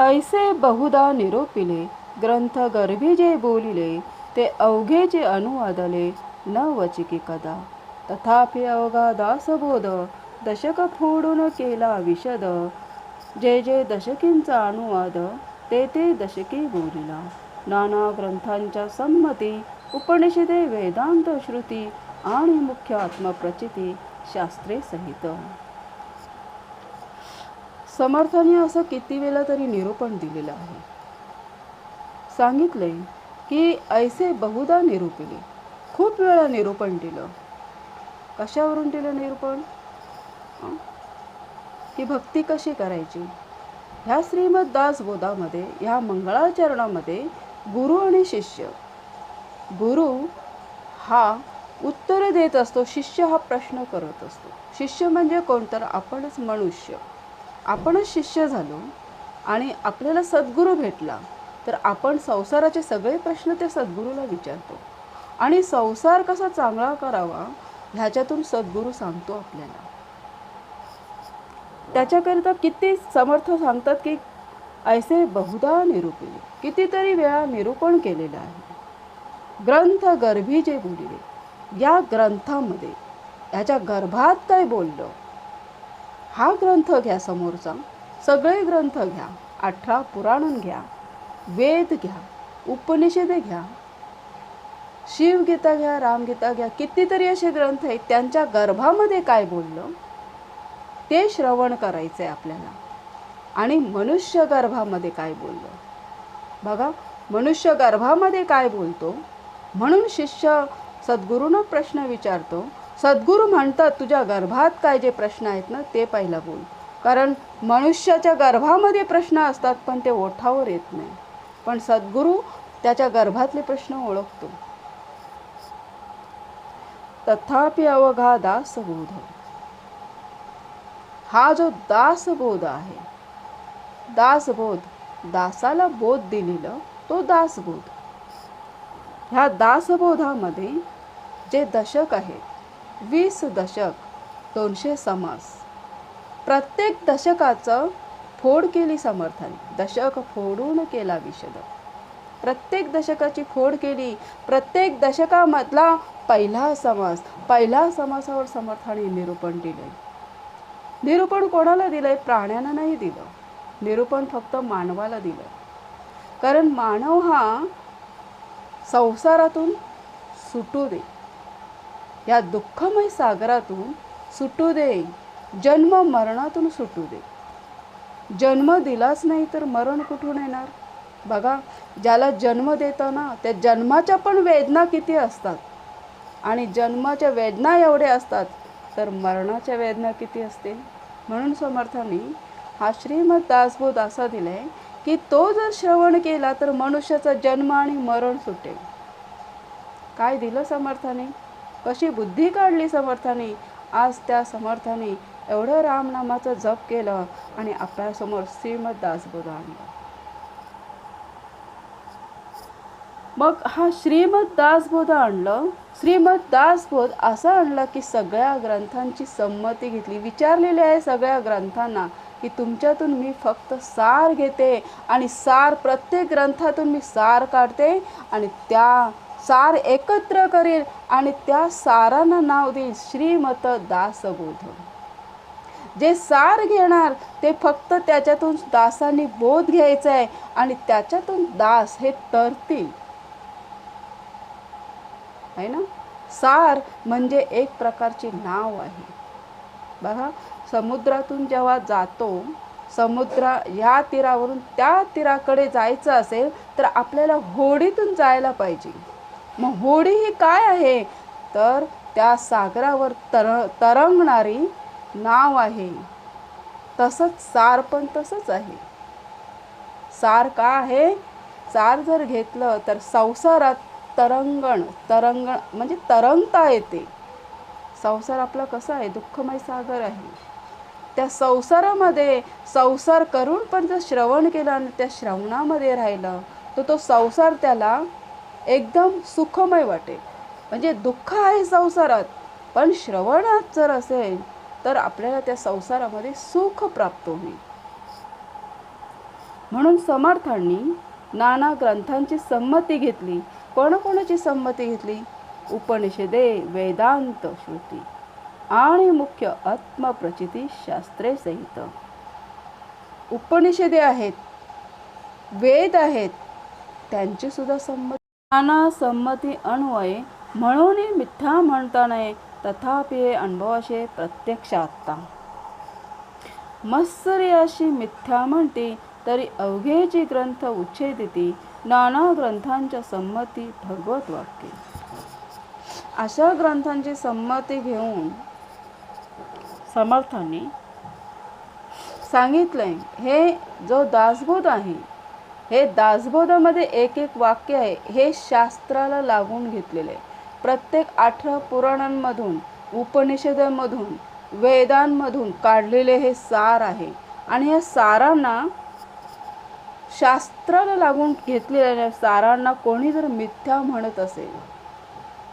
ऐसे बहुधा निरोपिले ग्रंथ गर्भी जे बोलिले ते अवघे जे अनुवादले न वचिकी कदा। तथापि अवघा दासबोध दशक फोडून केला विशद। जे जे दशकींचा अनुवाद ते ते दशके बोलिला। नाना ग्रंथांच्या संमती उपनिषदे वेदांत श्रुती आणि मुख्य आत्मप्रचिती शास्त्रे सहित। समर्थाने असं किती वेळा तरी निरूपण दिलेलं आहे. सांगितले की ऐसे बहुधा निरूपिले. खूप वेळा निरूपण दिलं. कशावरून दिलं निरूपण? की भक्ती कशी करायची? ह्या श्रीमद दास बोधामध्ये ह्या मंगळाचरणामध्ये गुरु आणि शिष्य. गुरु हा उत्तर देत असतो शिष्य हा प्रश्न करत असतो. शिष्य म्हणजे कोण तर आपणच मनुष्य. आपणच शिष्य झालो आणि आपल्याला सद्गुरू भेटला तर आपण संसाराचे सगळे प्रश्न त्या सद्गुरूला विचारतो. आणि संसार कसा चांगला करावा ह्याच्यातून सद्गुरू सांगतो आपल्याला. त्याच्याकरिता किती समर्थ सांगतात की ऐसे बहुधा निरूपिले. कितीतरी वेळा निरूपण केलेलं आहे. ग्रंथ गर्भी जे बोलले. या ग्रंथामध्ये ह्याच्या गर्भात काय बोललं? हा ग्रंथ घ्या समोरचा. सगळे ग्रंथ घ्या. अठरा पुराण घ्या. वेद घ्या. उपनिषदे घ्या. शिवगीता घ्या रामगीता घ्या. कितीतरी असे ग्रंथ आहेत त्यांच्या गर्भामध्ये काय बोललं? ते श्रवण करायचं आहे आपल्याला. आणि मनुष्य गर्भामध्ये काय बोललं? बघा मनुष्य गर्भामध्ये काय बोलतो? म्हणून शिष्य सद्गुरूंना प्रश्न विचारतो सद्गुरू म्हणतात तुझ्या गर्भात काय जे प्रश्न आहेत ना ते पहिला बोल. कारण मनुष्याच्या गर्भामध्ये प्रश्न असतात पण ते ओठावर येत नाही. पण सद्गुरू त्याच्या गर्भातले प्रश्न ओळखतो. तथापि अवघा दासबोध हा जो दासबोध आहे दासबोध दासाला बोध दिलेलं तो दासबोध. ह्या दासबोधामध्ये जे दशक आहेत वीस दशक दोनशे समास. प्रत्येक दशकाचं फोड केली समर्थन. दशक फोडून केला विशद. प्रत्येक दशकाची फोड केली प्रत्येक दशकामधला पहिला समास पहिला समासावर समर्थाने निरूपण दिले. निरूपण कोणाला दिलंय? प्राण्यांना नाही दिलं. निरूपण फक्त मानवाला दिलं. कारण मानव हा संसारातून सुटू दे. या दुःखमय सागरातून सुटू दे. जन्म मरणातून सुटू दे. जन्म दिलाच नाही तर मरण कुठून येणार? बघा ज्याला जन्म देताना त्या जन्माच्या पण वेदना किती असतात? आणि जन्माच्या वेदना एवढ्या असतात तर मरणाच्या वेदना किती असतील? म्हणून समर्थांनी हा श्रीमद दासबोध असा दिलाय की तो जर श्रवण केला तर मनुष्याचा जन्म आणि मरण सुटेल. काय दिलं समर्थाने? कशी बुद्धी काढली समर्थाने? आज त्या समर्थाने एवढं रामनामाचं जप केलं आणि आपल्यासमोर श्रीमद दासबोध आणलं मग हा श्रीमद दासबोध आणलं? श्रीमद दासबोध असं आणलं की सगळ्या ग्रंथांची संमती घेतली. विचारलेली आहे सगळ्या ग्रंथांना की तुमच्यातून मी फक्त सार घेते आणि सार प्रत्येक ग्रंथातून मी सार काढते आणि त्या सार एकत्र करेल आणि त्या सारांना नाव देईल श्रीमत दासबोध. जे सार घेणार ते फक्त त्याच्यातून दासांनी बोध घ्यायचा आहे आणि त्याच्यातून दास हे तरतील. आहे ना? सार म्हणजे एक प्रकारचे नाव आहे. बघा समुद्रातून जेव्हा जातो समुद्र या तीरावरून त्या तीराकडे जायचं असेल तर आपल्याला होडीतून जायला पाहिजे. मग होडी ही काय आहे? तर त्या सागरावर तर तरंगणारी नाव आहे. तसंच सार पण तसंच आहे. सार का आहे? सार जर घेतलं तर संसारात तरंगण तरंगण म्हणजे तरंगता येते. संसार आपला कसा आहे? दुःखमय सागर आहे. त्या संसारामध्ये संसार करून पण जर श्रवण केलं आणि त्या श्रवणामध्ये राहिलं तर तो संसार त्याला एकदम सुखमय वाटेल म्हणजे दुःख आहे संसारात पण श्रवणात जर असेल तर आपल्याला त्या संसारामध्ये सुख प्राप्त होईल. म्हणून समर्थांनी नाना ग्रंथांची संमती घेतली. कोणाकोणाची संमती घेतली? उपनिषदे वेदांत श्रुती आणि मुख्य आत्मप्रचिती शास्त्रे सहित. उपनिषदे आहेत वेद आहेत त्यांची सुद्धा संमती संमती अन्वये म्हणून मिथ्या म्हणता नये तथापि हे अनुभवाशे प्रत्यक्ष आत्ता मत्सरी अशी मिथ्या म्हणते तरी अवघेची ग्रंथ उच्छेदिती नाना ग्रंथांच्या संमती भगवत वाक्य. अशा ग्रंथांची संमती घेऊन समर्थांनी सांगितलंय हे जो दासबोध आहे हे दासबोधामध्ये एक एक वाक्य आहे. हे शास्त्राला लागून घेतलेले. आहे प्रत्येक अठरा पुराणांमधून उपनिषदांमधून वेदांमधून काढलेले हे सार आहे. आणि या सारांना शास्त्राला लागून घेतलेल्या सारांना कोणी जर मिथ्या म्हणत असेल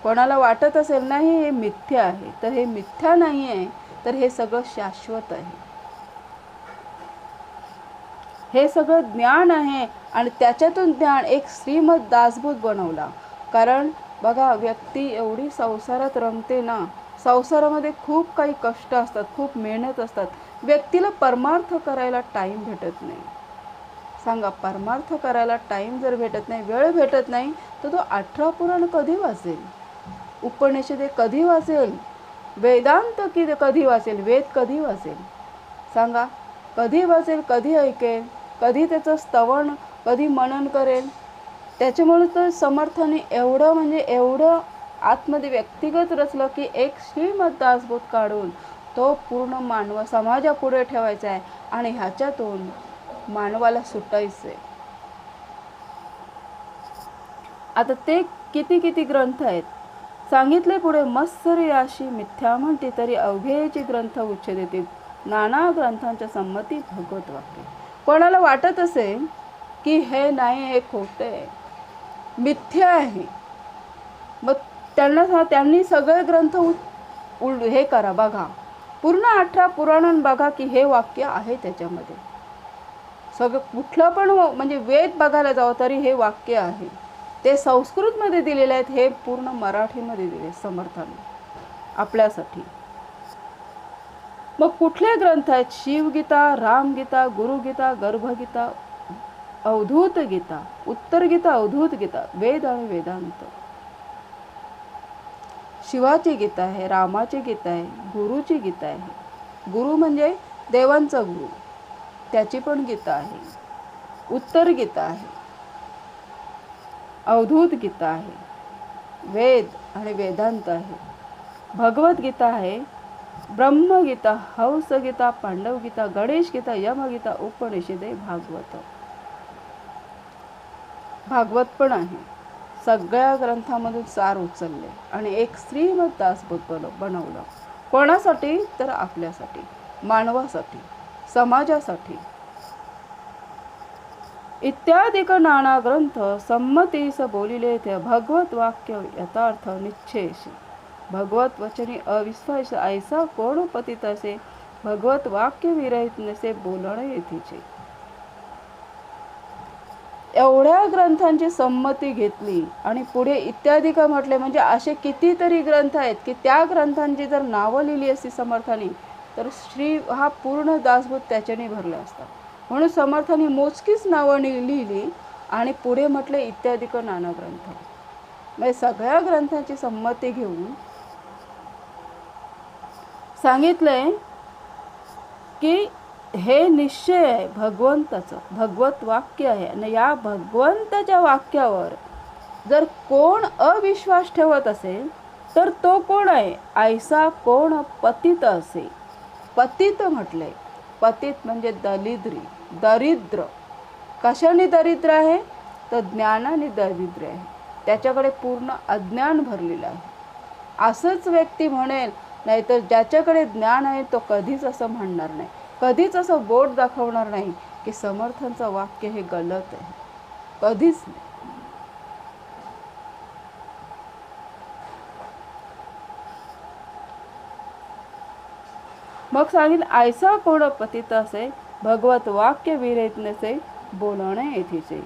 कोणाला वाटत असेल नाही हे मिथ्या आहे. तर हे मिथ्या नाही आहे तर हे सगळं शाश्वत आहे. हे सगळं ज्ञान आहे आणि त्याच्यातून ज्ञान एक श्रीमद दासभूत बनवला. कारण बघा व्यक्ती एवढी संसारात रमते ना संसारामध्ये खूप काही कष्ट असतात खूप मेहनत असतात. व्यक्तीला परमार्थ करायला टाईम भेटत नाही. सांगा परमार्थ करायला टाईम जर भेटत नाही वेळ भेटत नाही तर तो अठरा पुराण कधी वाचेल? उपनिषदे कधी वाचेल? वेदांत कि कधी वाचेल? वेद कधी वाचेल? सांगा कधी वाचेल कधी ऐकेल? कधी त्याचं स्तवण कधी मनन करेल. त्याच्यामुळे तर समर्थाने एवढं म्हणजे एवढं आतमध्ये व्यक्तिगत रचलं की एक श्रीमद दासबोध काढून तो पूर्ण मानव समाजापुढे ठेवायचा आहे आणि ह्याच्यातून मानवाला सुटायचं आहे आता ते किती किती ग्रंथ आहेत? सांगितले पुढे मत्सरी अशी मिथ्या म्हणते तरी अवघेची ग्रंथ उच्च देतील. नाना ग्रंथांच्या संमती भगवत वाक्य. कोणाला वाटत असेल की हे नाही हे खोटं आहे मिथ्या आहे मग त्यांना त्यांनी सगळे ग्रंथ उ- उल हे करा बघा. पूर्ण अठरा पुराण बघा की हे वाक्य आहे त्याच्यामध्ये. सगळं कुठलं पण म्हणजे वेद बघायला जावं तरी हे वाक्य आहे. ते संस्कृतमध्ये दिलेले आहेत हे पूर्ण मराठीमध्ये दिले समर्थाने आपल्यासाठी. मग कुठले ग्रंथ आहेत शिवगीता रामगीता गुरुगीता गर्भगीता अवधूत गीता उत्तर गीता अवधूत गीता वेद आणि वेदांत? शिवाची गीता आहे रामाची गीता आहे गुरुची गीता आहे. गुरु म्हणजे देवांचा गुरु. त्याची पण गीता आहे. उत्तर गीता आहे. अवधूत गीता आहे. वेद आणि वेदांत आहे. भगवद्गीता आहे. ब्रह्मगीता हंसगीता पांडवगीता गणेशगीता यमगीता उपनिषदे भागवत. भागवत पण आहे. सगळ्या ग्रंथामधून सार उचलले आणि एक श्रीमद दास बनवलं. कोणासाठी? तर आपल्यासाठी मानवासाठी समाजासाठी. इत्यादिक नाना ग्रंथ संमतीस बोलिले ते भगवत वाक्य यथार्थ निश्चयशी भगवत वचने अविश्वास ऐसा कोण पतित असे भगवत वाक्य विरहित नसे बोलणे येथीचे एवढ्या ग्रंथांची संमती घेतली आणि पुढे इत्यादी का म्हटले म्हणजे असे कितीतरी ग्रंथ आहेत की त्या ग्रंथांची जर नावं लिहिली असती समर्थाने तर श्री हा पूर्ण दासबोध त्याच्याने भरला असता. म्हणून समर्थाने मोजकीच नावं लिहिली आणि पुढे म्हटले इत्यादिक नाना ग्रंथ. म्हणजे सगळ्या ग्रंथांची संमती घेऊन सांगितलंय की हे निश्चय आहे भगवंताचं भगवत वाक्य आहे. आणि या भगवंताच्या वाक्यावर जर कोण अविश्वास ठेवत असेल तर तो कोण आहे? ऐसा कोण पतित असे? पतित म्हटलंय. पतित म्हणजे दलिद्री दरिद्र. कशाने दरिद्र आहे? तर ज्ञानाने दरिद्र आहे. त्याच्याकडे पूर्ण अज्ञान भरलेलं आहे. असंच व्यक्ती म्हणेल नाहीतर ज्याच्याकडे ज्ञान आहे तो कधीच असं म्हणणार नाही. कधीच असं बोट दाखवणार नाही की समर्थांचं वाक्य हे गलत आहे. कधीच नाही. मग सांगेल ऐसा कोण पतित असे? भगवत वाक्य विरहित नसे बोलणे येथेचे.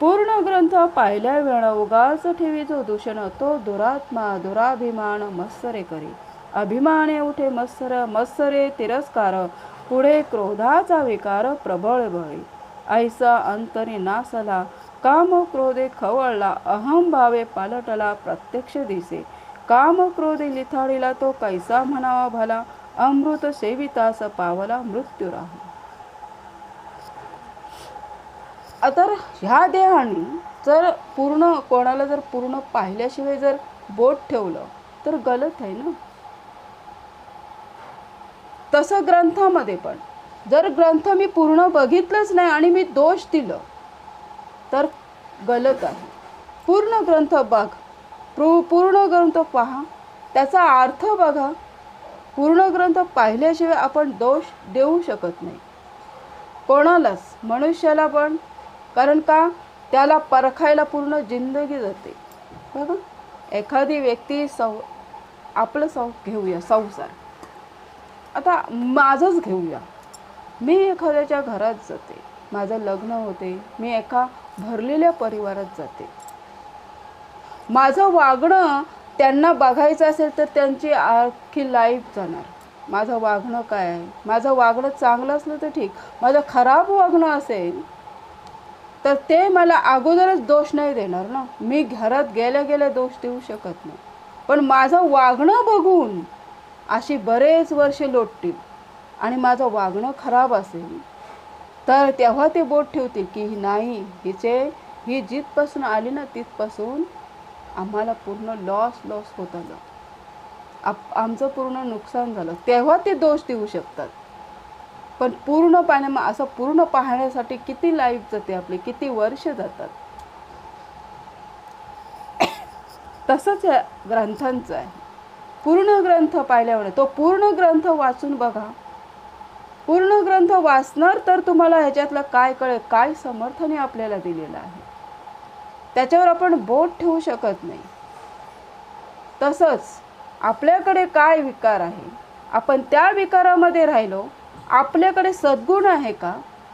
पूर्ण ग्रंथ पाहिल्या वेळ उगाच ठेवी जो दूषण तो दुरात्मा दुराभिमान मत्सरे करी. अभिमाने उठे मत्सर मत्सरे तिरस्कार पुढे क्रोधाचा विकार प्रबळ भळी ऐसा अंतरी नासला काम क्रोधे खवळला अहम भावे पालटला प्रत्यक्ष दिसे. काम क्रोधे लिथाळीला तो कैसा म्हणावा भला अमृत सेवितास पावला मृत्यू राहू. तर ह्या देहाने जर पूर्ण कोणाला जर पूर्ण पाहिल्याशिवाय जर बोट ठेवलं तर गलत आहे ना? तसं ग्रंथामध्ये पण. जर ग्रंथ मी पूर्ण बघितलंच नाही आणि मी दोष दिलं तर गलत आहे. पूर्ण ग्रंथ बघ. प्रू पूर्ण ग्रंथ पहा. त्याचा अर्थ बघा. पूर्ण ग्रंथ पाहिल्याशिवाय आपण दोष देऊ शकत नाही. कोणालाच मनुष्याला पण कारण का? त्याला परखायला पूर्ण जिंदगी जाते. हो बघा एखादी व्यक्ती सौ आपलं सौ घेऊया संसार. आता माझंच घेऊया. मी एखाद्याच्या घरात जाते. माझं लग्न होते. मी एका भरलेल्या परिवारात जाते. माझं वागणं त्यांना बघायचं असेल तर त्यांची आखी लाईफ जाणार. माझं वागणं काय? आहे माझं वागणं चांगलं असलं तर ठीक. माझं खराब वागणं असेल तर ते मला अगोदरच दोष नाही देणार ना. मी घरात गेल्या गेल्या दोष देऊ शकत नाही. पण माझं वागणं बघून अशी बरेच वर्षे लोटतील आणि माझं वागणं खराब असेल. तर तेव्हा ते बोट ठेवतील की नाही हिचे ही जिथपासून आली ना तिथपासून आम्हाला पूर्ण लॉस लॉस होत आलं. आप आमचं पूर्ण नुकसान झालं. तेव्हा ते दोष देऊ शकतात. पण पूर्ण पाण्या असं पूर्ण पाहण्यासाठी किती लाईफ जाते आपली? किती वर्ष जातात? तसंच या ग्रंथांचं आहे. पूर्ण ग्रंथ पाहिल्यामुळे तो पूर्ण ग्रंथ वाचून बघा. पूर्ण ग्रंथ वाचणार तर तुम्हाला ह्याच्यातलं काय कळेल काय समर्थने आपल्याला दिलेलं आहे. त्याच्यावर आपण बोट ठेवू शकत नाही. तसंच आपल्याकडे काय विकार आहे? आपण त्या विकारामध्ये राहिलो आपल्याकडे सद्गुण आहे का?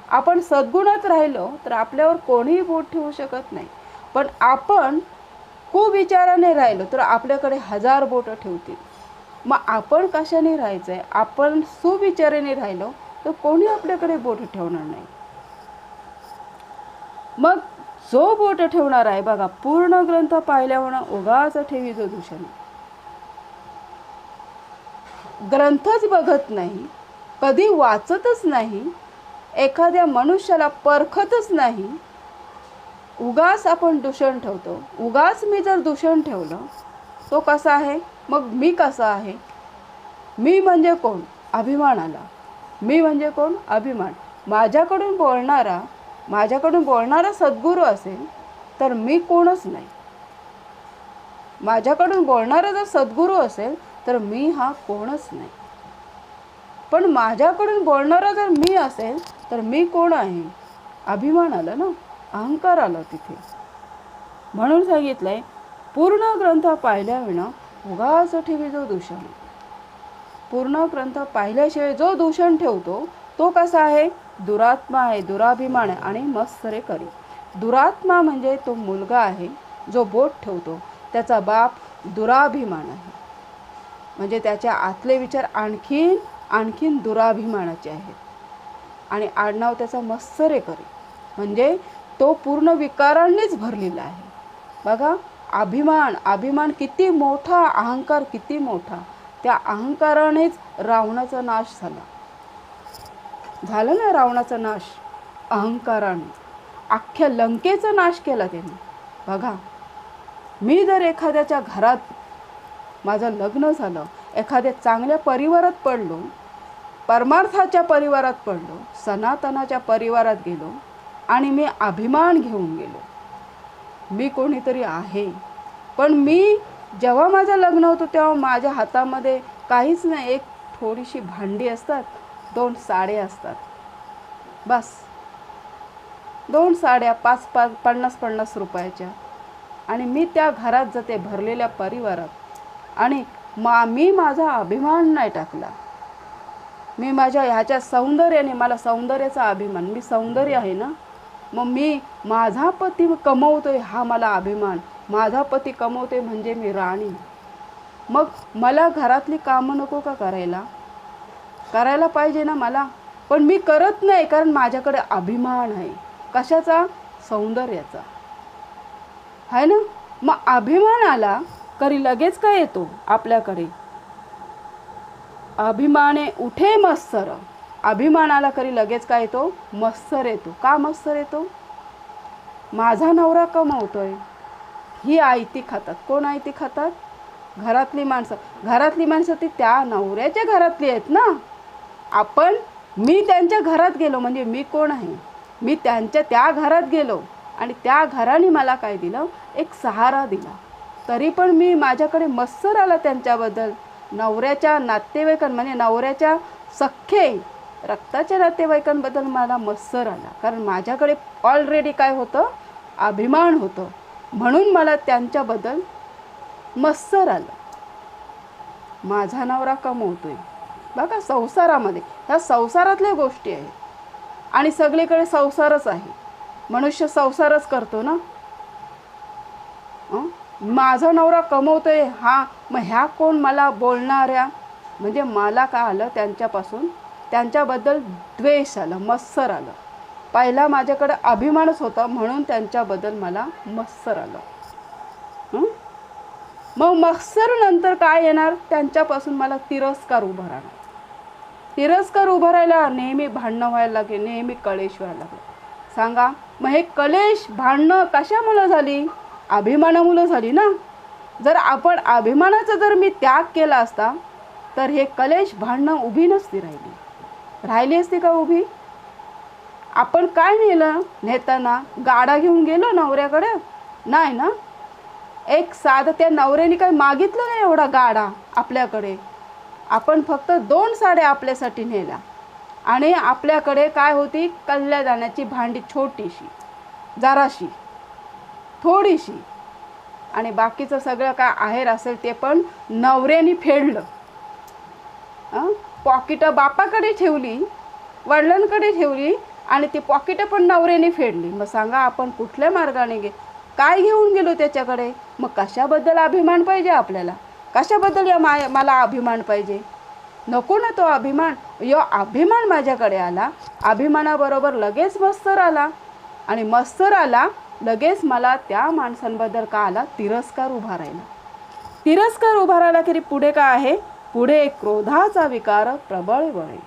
आपण सद्गुणात राहिलो तर आपल्यावर कोणीही बोट ठेवू शकत नाही. पण आपण कुविचाराने राहिलो तर आपल्याकडे हजार बोटं ठेवतील. मग आपण कशाने राहायचं आहे आपण सुविचाराने राहिलो तर कोणी आपल्याकडे बोट ठेवणार नाही. मग जो बोट ठेवणार आहे बघा पूर्ण ग्रंथ पाहिल्यावर उगाच ठेवी जो दूषण ग्रंथच बघत नाही. कधी वाचतच नाही एखाद्या मनुष्याला परखतच नाही. उगाच आपण दूषण ठेवतो. उगाच मी जर दूषण ठेवलं तो कसा आहे? मग मी कसा आहे? मी म्हणजे कोण? अभिमान आला मी म्हणजे कोण? अभिमान. माझ्याकडून बोलणारा माझ्याकडून बोलणारा सद्गुरू असेल तर मी कोणच नाही. माझ्याकडून बोलणारा जर सद्गुरू असेल तर मी हा कोणच नाही. पण माझ्याकडून बोलणारा जर मी असेल तर मी कोण आहे? अभिमान आला ना? अहंकार आला तिथे. म्हणून सांगितलंय पूर्ण ग्रंथ पाहिल्याविना उगाच ठेवी जो दूषण. पूर्ण ग्रंथ पाहिल्याशिवाय जो दूषण ठेवतो तो कसा आहे? दुरात्मा आहे दुराभिमान आहे आणि मत्सरे करी दुरात्मा म्हणजे तो मुलगा आहे जो बोट ठेवतो. त्याचा बाप दुराभिमान आहे. म्हणजे त्याच्या आतले विचार आणखीन आणखीन दुराभिमानाचे आहेत. आणि आडनाव त्याचा मत्सरे करे म्हणजे तो पूर्ण विकारांनीच भरलेला आहे. बघा अभिमान अभिमान किती मोठा अहंकार किती मोठा. त्या अहंकारानेच रावणाचा नाश झाला. झालं ना रावणाचा नाश? अहंकाराने. अख्ख्या लंकेचा नाश केला त्याने. बघा मी जर एखाद्याच्या घरात माझं लग्न झालं एखाद्या चांगल्या परिवारात पडलो परमार्थाच्या परिवारात पडलो सनातनाच्या परिवारात गेलो आणि मी अभिमान घेऊन गेलो. मी कोणीतरी आहे पण मी जेव्हा माझं लग्न होतं तेव्हा माझ्या हातामध्ये काहीच नाही एक थोडीशी भांडी असतात दोन साड्या असतात. बस. दोन साड्या पाच पाच पन्नास पन्नास रुपयाच्या. आणि मी त्या घरात जाते भरलेल्या परिवारात. आणि मा मी माझा अभिमान नाही टाकला. मी माझ्या ह्याच्या सौंदर्याने मला सौंदर्याचा अभिमान. मी सौंदर्य आहे ना? मग मी माझा पती कमवतोय हा मला अभिमान. माझा पती कमवतोय म्हणजे मी राणी. मग मला घरातली कामं नको का करायला? करायला पाहिजे ना मला. पण मी करत नाही कारण माझ्याकडे अभिमान आहे. कशाचा? सौंदर्याचा. आहे ना? मग अभिमान आला करी लगेच काय येतो आपल्याकडे? अभिमाने उठे मत्सर. अभिमानाला करी लगेच काय येतो? मत्सर येतो. का मत्सर येतो? माझा नवरा कमवतोय ही आयती खातात. कोण आयती खातात? घरातली माणसं. घरातली माणसं ती त्या नवऱ्याच्या घरातली आहेत ना? आपण मी त्यांच्या घरात गेलो. म्हणजे मी कोण आहे? मी त्यांच्या त्या घरात गेलो. आणि त्या घराने मला काय दिलं? एक सहारा दिला. तरी पण मी माझ्याकडे मत्सर आला त्यांच्याबद्दल. नवऱ्याच्या नातेवाईकां म्हणजे नवऱ्याच्या सख्खे रक्ताच्या नातेवाईकांबद्दल मला मत्सर आला. कारण माझ्याकडे ऑलरेडी काय होतं? अभिमान होतं. म्हणून मला त्यांच्याबद्दल मत्सर आलं. माझा नवरा कमवतोय. बघा संसारामध्ये ह्या संसारातल्या गोष्टी आहेत. आणि सगळीकडे संसारच आहे. मनुष्य संसारच करतो ना? माझा नवरा कमवतोय हा मग ह्या कोण मला बोलणाऱ्या? म्हणजे मला काय आलं त्यांच्यापासून? त्यांच्याबद्दल द्वेष आलं मत्सर आलं. पहिला माझ्याकडे अभिमानच होता म्हणून त्यांच्याबद्दल मला मत्सर आलं. मग मत्सर नंतर काय येणार? त्यांच्यापासून मला तिरस्कार उभा राहणार. तिरस्कार उभं राहायला नेहमी भांडणं व्हायला लागले नेहमी कलेश व्हायला लागले. सांगा मग हे कलेश भांडणं कशामुळं झाली? अभिमानामुळं झाली ना? जर आपण अभिमानाचा जर मी त्याग केला असता तर हे कलेश भांडणं उभी नसती राहिली. राहिली असती का उभी? आपण काय नेलं? नेताना गाडा घेऊन गेलो नवऱ्याकडे? नाही ना? एक साधं त्या नवऱ्याने काही मागितलं नाही एवढा गाडा आपल्याकडे. आपण फक्त दोन साड्या आपल्यासाठी नेल्या. आणि आपल्याकडे काय होती? कल्यादाण्याची भांडी छोटीशी जराशी थोडीशी. आणि बाकीचं सगळं काय आहेर असेल ते पण नवऱ्याने फेडलं. पॉकिटं बापाकडे ठेवली वडिलांकडे ठेवली आणि ती पॉकिटं पण नवऱ्याने फेडली. मग सांगा आपण कुठल्या मार्गाने गे काय घेऊन गेलो त्याच्याकडे? मग कशाबद्दल अभिमान पाहिजे आपल्याला? कशाबद्दल या मा मला अभिमान पाहिजे? नको ना तो अभिमान. यो अभिमान माझ्याकडे आला. अभिमानाबरोबर लगेच मस्तर आला आणि मस्तर आला लगेच मला त्या माणसांबद्दल का आला तिरस्कार उभा राहिला. तिरस्कार उभा राहिला की पुढे काय आहे? पुढे क्रोधाचा विकार प्रबळ बळे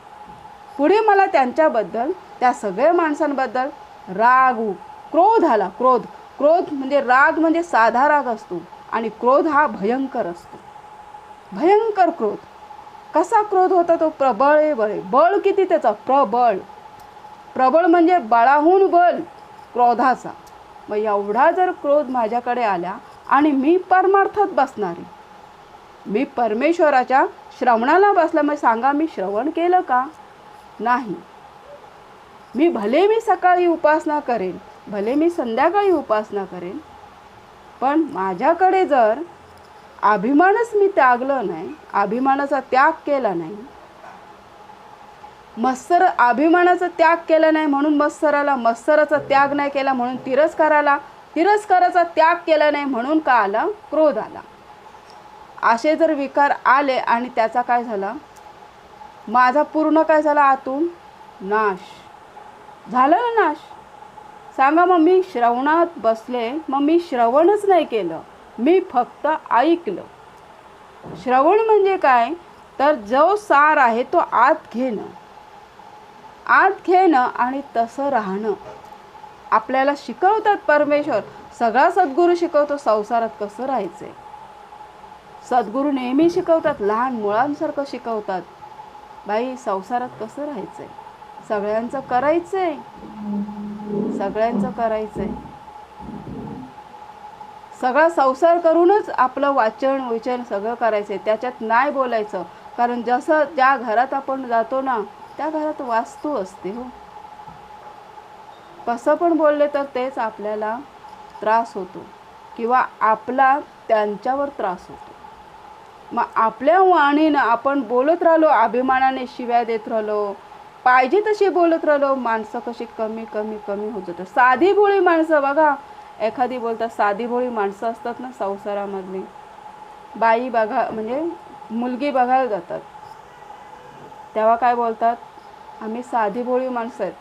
पुढे मला त्यांच्याबद्दल त्या सगळ्या माणसांबद्दल राग उ- क्रोध आला. क्रोध क्रोध म्हणजे राग म्हणजे साधा राग असतो आणि क्रोध हा भयंकर असतो. भयंकर क्रोध. कसा क्रोध होता तो? प्रबळ बळे. बळ किती त्याचा? प्रबळ. प्रबळ म्हणजे बळाहून बल क्रोधाचा. मग एवढा जर क्रोध माझ्याकडे आला आणि मी परमार्थात बसणारी मी परमेश्वराच्या श्रवणाला बसला मग सांगा मी श्रवण केलं का? नाही. मी भले मी सकाळी उपासना करेन भले मी संध्याकाळी उपासना करेन पण माझ्याकडे जर अभिमानच मी त्यागलं नाही अभिमानाचा त्याग केला नाही मत्सर अभिमानाचा त्याग केला नाही म्हणून मत्सराला मत्सराचा त्याग नाही केला म्हणून तिरस्काराला तिरस्काराचा त्याग केला नाही म्हणून का आला? क्रोध आला. असे जर विकार आले आणि त्याचा काय झाला? माझा पूर्ण काय झाला आतून? नाश. झाला ना नाश? सांगा मग मी श्रवणात बसले मग मी श्रवणच नाही केलं. मी फक्त ऐकलं. श्रवण म्हणजे काय? तर जो सार आहे तो आत घेणं. आत घेणं आणि तसं राहणं. आपल्याला शिकवतात परमेश्वर. सगळा सद्गुरू शिकवतो संसारात कसं राहायचंय? सद्गुरू नेहमी शिकवतात लहान मुळांसारखं शिकवतात. बाई संसारात कसं राहायचंय? सगळ्यांचं करायचंय. सगळ्यांचं करायचंय. सगळा संसार करूनच आपलं वाचन विचन सगळं करायचंय. त्याच्यात नाही बोलायचं. कारण जसं ज्या घरात आपण जातो ना त्या घरात वास्तू असते हो. कसं पण बोलले तर तेच आपल्याला त्रास होतो किंवा आपला त्यांच्यावर त्रास होतो. मग आपल्या वाणीनं आपण बोलत राहिलो अभिमानाने शिव्या देत राहिलो पाहिजे तशी बोलत राहिलो माणसं कशी कमी कमी कमी होत जातात. साधी भोळी माणसं बघा. एखादी बोलतात साधी भोळी माणसं असतात ना संसारामधली. बाई बघा म्हणजे मुलगी बघायला जातात. तेव्हा काय बोलतात? आम्ही साधी भोळी माणसं आहेत.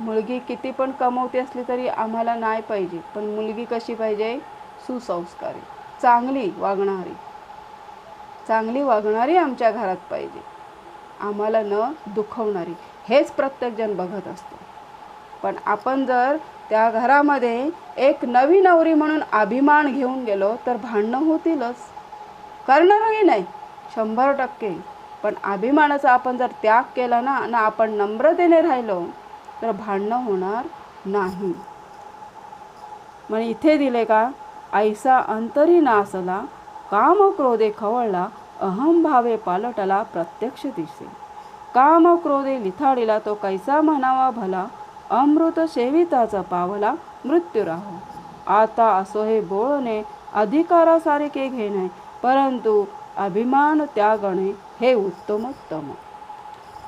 मुलगी किती पण कमवती असली तरी आम्हाला नाही पाहिजे. पण मुलगी कशी पाहिजे? सुसंस्कारी. चांगली वागणारी. चांगली वागणारी आमच्या घरात पाहिजे. आम्हाला न दुखवणारी. हेच प्रत्येकजण बघत असतो. पण आपण जर त्या घरामध्ये एक नवी नवरी म्हणून अभिमान घेऊन गेलो तर भांडणं होतीलच. करणारही नाही. शंभर टक्के. पण अभिमानाचा आपण जर त्याग केला ना ना आपण नम्रतेने राहिलो तर भांडणं होणार नाही. मग इथे दिले का? ऐसा अंतरी नासला काम क्रोधे खवळला अहम भावे पालटला प्रत्यक्ष दिसे काम क्रोधे लिथाडीला तो कैसा म्हणावा भला अमृत सेविताचा पावला मृत्यू राहो. आता असो हे बोळणे अधिकारासारखे घेणे परंतु अभिमान त्यागणे हे उत्तमोत्तम.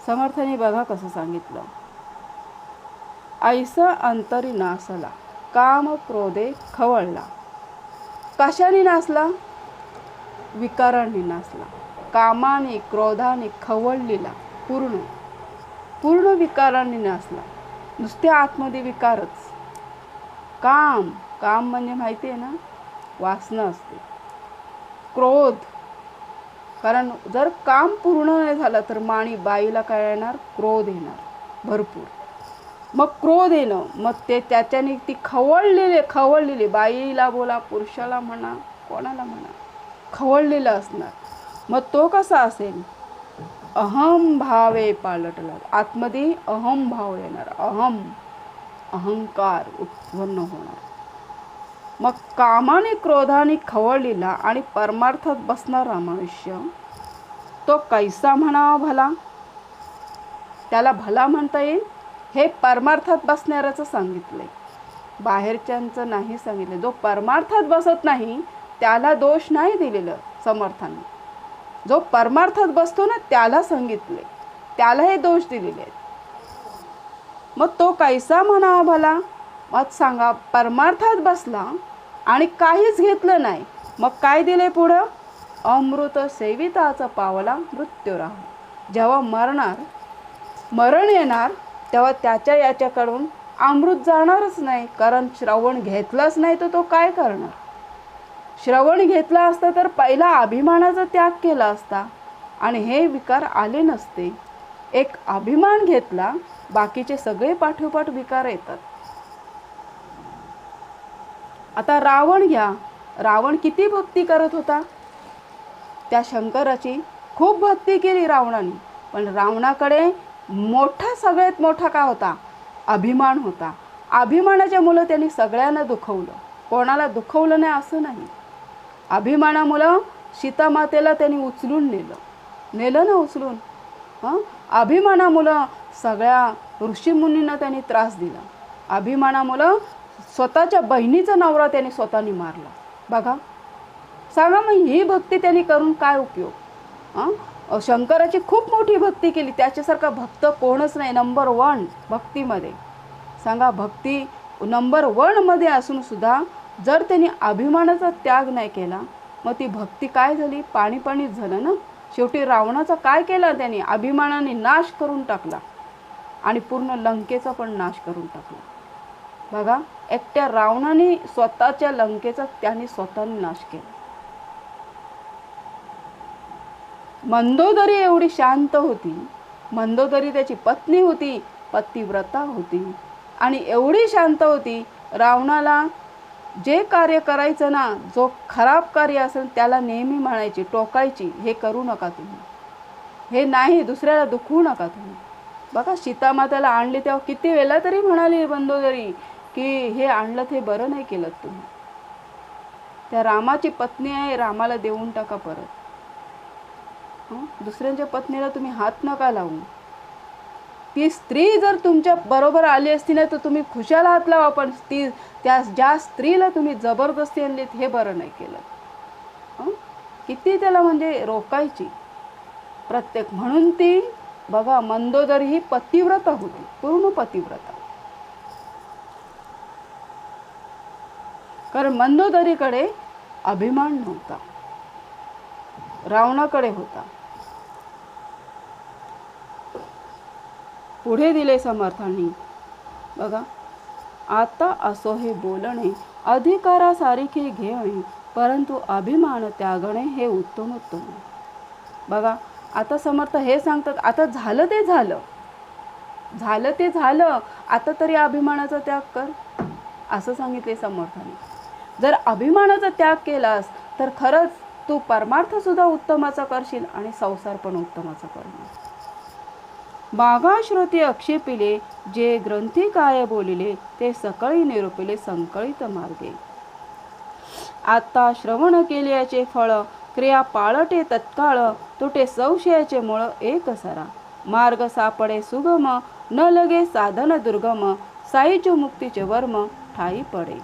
समर्थाने बघा कसं सांगितलं. ऐसा अंतरी नासला काम क्रोधे खवळला. कशाने नासला? विकारांनी नासला. कामाने क्रोधाने खवळलेला पूर्ण. पूर्ण विकारांनी नासला. नुसते आतमध्ये विकारच. काम काम म्हणजे माहिती आहे ना? वासना असते. क्रोध कारण जर काम पूर्ण नाही झालं तर माणी बाईला काय येणार? क्रोध येणार. भरपूर. मग क्रोध येणं मग ते त्याच्याने ती खवळलेली खवळलेली बाईला बोला पुरुषाला म्हणा कोणाला म्हणा खवळलेलं असणार. मग तो कसा असेल? अहम भावे पालटला. आतमध्ये अहम भाव येणार. अहम अहंकार उत्पन्न होणार. मग कामाने क्रोधाने खवळलेला आणि परमार्थात बसणारा मनुष्य तो कैसा म्हणावा भला? त्याला भला म्हणता येईल? हे परमार्थात बसणाऱ्याचं सांगितलंय. बाहेरच्यांचं नाही सांगितलं जो परमार्थात बसत नाही त्याला दोष नाही दिलेलं समर्थाने. जो परमार्थात बसतो ना त्याला सांगितले त्याला हे दोष दिलेले आहेत. मग तो कैसा म्हणावा भला? मग सांगा परमार्थात बसला आणि काहीच घेतलं नाही. मग काय दिले पुढं? अमृत सेविताचा पावला मृत्यू राहू. जेव्हा मरणार मरण येणार तेव्हा त्याच्या याच्याकडून अमृत जाणारच नाही. कारण श्रवण घेतलंच नाही तर तो काय करणार? श्रवण घेतला असता तर पहिला अभिमानाचा त्याग केला असता. आणि हे विकार आले नसते. एक अभिमान घेतला बाकीचे सगळे पाठोपाठ विकार येतात. आता रावण घ्या. रावण किती भक्ती करत होता? त्या शंकराची खूप भक्ती केली रावणाने. पण रावणाकडे मोठा सगळ्यात मोठा का होता? अभिमान होता. अभिमानाच्या मुलं त्यांनी सगळ्यांना दुखवलं. कोणाला दुखवलं नाही असं नाही. अभिमानामुळं सीतामातेला त्यांनी उचलून नेलं. नेलं ना उचलून? हां? अभिमानामुळं सगळ्या ऋषीमुनींना त्यांनी त्रास दिला. अभिमानामुळं स्वतःच्या बहिणीचा नवरा त्याने स्वतःने मारला. बघा. सांगा मग ही भक्ती त्याने करून काय उपयोग? हां? शंकराची खूप मोठी भक्ती केली. त्याच्यासारखा भक्त कोणच नाही नंबर वन भक्तीमध्ये. सांगा भक्ती नंबर वनमध्ये असून सुद्धा जर त्यांनी अभिमानाचा त्याग नाही केला मग ती भक्ती काय झाली? पाणी पाणीच झालं ना? शेवटी रावणाचा काय केला त्यांनी? अभिमानाने नाश करून टाकला. आणि पूर्ण लंकेचा पण नाश करून टाकला. बघा. एकट्या रावणाने स्वतःच्या लंकेचा त्याने स्वतःने नाश केला. मंदोदरी एवढी शांत होती. मंदोदरी त्याची पत्नी होती पतिव्रता होती. आणि एवढी शांत होती रावणाला जे कार्य करायचं ना जो खराब कार्य असेल त्याला नेहमी म्हणायची टोकायची हे करू नका तुम्ही. हे नाही दुसऱ्याला दुखवू नका तुम्ही. बघा सीतामाताला आणली तेव्हा किती वेळा तरी म्हणाली बंदोदरी की हे आणलं हे बरं नाही केलं तुम्ही. त्या रामाची पत्नी आहे रामाला देऊन टाका परत. दुसऱ्यांच्या पत्नीला तुम्ही हात नका लावू. ती स्त्री जर तुमच्या बरोबर आली असती ना तर तुम्ही खुशाला हात लावा पण ती त्या ज्या स्त्रीला तुम्ही जबरदस्ती आणलीत हे बरं नाही केलं किती त्याला म्हणजे रोकायची प्रत्येक म्हणून ती बघा मंदोदरी ही पतिव्रता होती पूर्ण पतिव्रता. कारण मंदोदरीकडे अभिमान नव्हता. रावणाकडे होता. पुढे दिले समर्थांनी. बघा आता असो हे बोलणे अधिकारासारखे घेणे परंतु अभिमान त्यागणे हे उत्तम उत्तम बघा आता समर्थ हे सांगतात आता झालं ते झालं. झालं ते झालं आता तरी अभिमानाचा त्याग कर. असं सांगितले समर्थाने. जर अभिमानाचा त्याग केलास तर खरंच तू परमार्थ सुद्धा उत्तमाचा करशील आणि संसार पण उत्तमाचा करणार. मागा श्रोते अक्षेपिले जे ग्रंथी काय बोलिले ते सकळी निरूपिले संकळीत मार्गे. आता श्रवण केल्याचे फळ क्रिया पाळटे तत्काळ तुटे संशयाचे मुळ एक सरा. मार्ग सापडे सुगम न लगे साधन दुर्गम साईच मुक्तीचे वर्म ठाई पडे.